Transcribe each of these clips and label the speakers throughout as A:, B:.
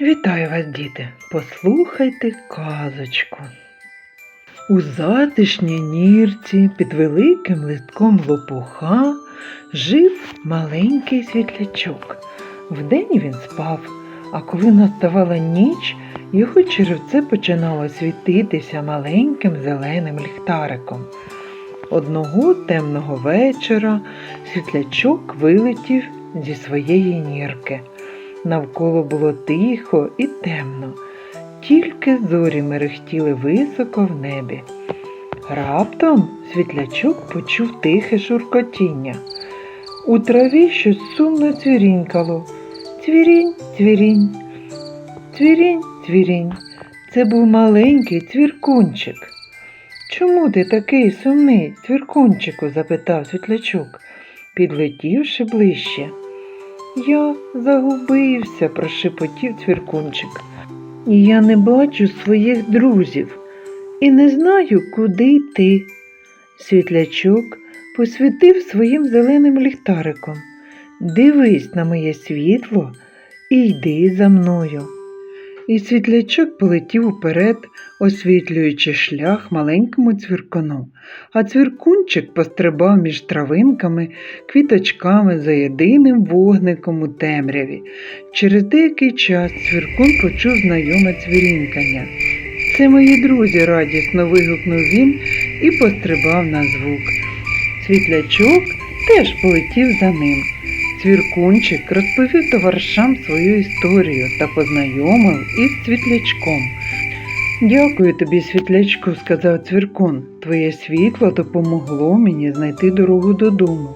A: Вітаю вас, діти! Послухайте казочку. У затишній нірці під великим листком лопуха жив маленький світлячок. Вдень він спав, а коли наставала ніч, його черевце починало світитися маленьким зеленим ліхтариком. Одного темного вечора світлячок вилетів зі своєї нірки. Навколо було тихо і темно, тільки зорі мерехтіли високо в небі. Раптом світлячок почув тихе шуркотіння. У траві щось сумно цвірінькало. Цвірінь, цвірінь, цвірінь, цвірінь. Це був маленький цвіркунчик. Чому ти такий сумний, цвіркунчику? запитав світлячок, підлетівши ближче. Я загубився, прошепотів цвіркунчик. Я не бачу своїх друзів і не знаю, куди йти. Світлячок посвітив своїм зеленим ліхтариком. Дивись на моє світло і йди за мною. І світлячок полетів уперед, освітлюючи шлях маленькому цвіркону, а цвіркунчик пострибав між травинками, квіточками за єдиним вогником у темряві. Через деякий час цвіркун почув знайоме цвірінькання. Це мої друзі, радісно вигукнув він і пострибав на звук. Світлячок теж полетів за ним. Цвіркунчик розповів товаришам свою історію та познайомив із світлячком. Дякую тобі, світлячку, сказав цвіркун. Твоє світло допомогло мені знайти дорогу додому.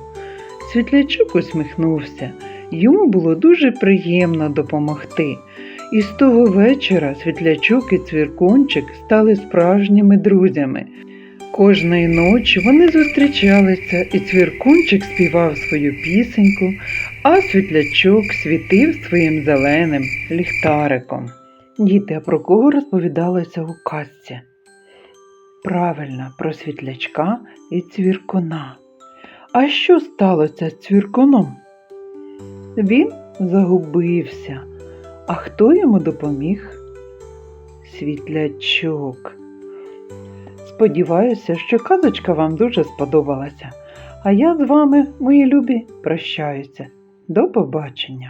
A: Світлячок усміхнувся. Йому було дуже приємно допомогти. І з того вечора світлячок і цвіркунчик стали справжніми друзями. Кожної ночі вони зустрічалися, і цвіркунчик співав свою пісеньку, а світлячок світив своїм зеленим ліхтариком. Діти, а про кого розповідалося у казці? Правильно, про світлячка і цвіркуна. А що сталося з цвіркуном? Він загубився. А хто йому допоміг? Світлячок. Сподіваюся, що казочка вам дуже сподобалася. А я з вами, мої любі, прощаюся. До побачення!